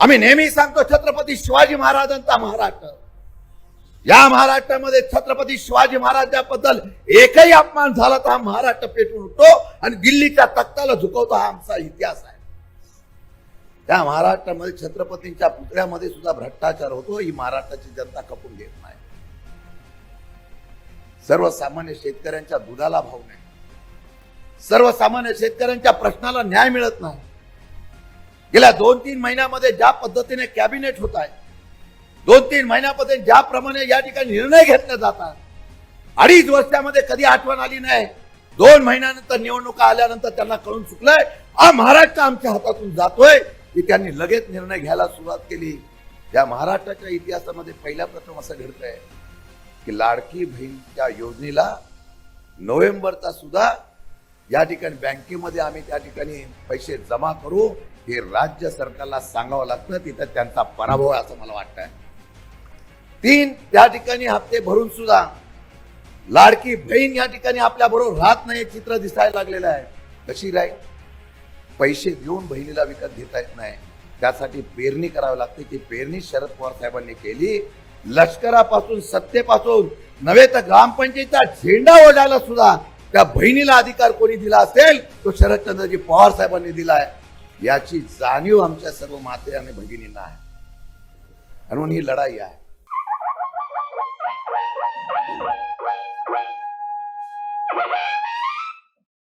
आम्ही नेहमी सांगतो छत्रपती शिवाजी महाराजांचा महाराष्ट्र. या महाराष्ट्रामध्ये छत्रपती शिवाजी महाराजांबद्दल एकही अपमान झाला तर हा महाराष्ट्र पेटून उठतो आणि दिल्लीच्या तख्ताला झुकवतो हा आमचा इतिहास आहे. त्या महाराष्ट्रामध्ये छत्रपतींच्या पुतळ्यामध्ये सुद्धा भ्रष्टाचार होतो ही महाराष्ट्राची जनता खपून घेत नाही. सर्वसामान्य शेतकऱ्यांच्या दुधाला भाव नाही. सर्वसामान्य शेतकऱ्यांच्या प्रश्नाला न्याय मिळत नाही. गेल्या दोन तीन महिन्यामध्ये ज्या पद्धतीने कॅबिनेट होत आहे दोन तीन महिन्यामध्ये ज्याप्रमाणे या ठिकाणी निर्णय घेतले जातात अडीच वर्षामध्ये कधी आठवण आली नाही दोन महिन्यानंतर निवडणुका आल्यानंतर त्यांना कळून चुकलंय हा महाराष्ट्र आमच्या हातातून जातोय की त्यांनी लगेच निर्णय घ्यायला सुरुवात केली. या महाराष्ट्राच्या इतिहासामध्ये पहिल्या प्रथम असं घडतंय की लाडकी बहीणच्या योजनेला नोव्हेंबरचा सुद्धा या ठिकाणी बँकेमध्ये आम्ही त्या ठिकाणी पैसे जमा करू हे राज्य सरकारला सांगावं लागतं तिथं त्यांचा पराभव आहे असं मला वाटतंय. तीन त्या ठिकाणी हप्ते भरून सुद्धा लाडकी बहीण या ठिकाणी आपल्या बरोबर राहत नाही चित्र दिसायला लागलेलं आहे. कशी राहील? पैसे देऊन बहिणीला विकत घेता येत नाही. त्यासाठी पेरणी करावी लागते ती पेरणी शरद पवार साहेबांनी केली. लष्करापासून सत्तेपासून नव्हे तर ग्रामपंचायतीचा झेंडा ओढायला सुद्धा त्या बहिणीला अधिकार कोणी दिला असेल तो शरदचंद्रजी पवार साहेबांनी दिलाय याची जाणीव आमच्या सर्व माते आणि भगिनींना आहे म्हणून ही लढाई आहे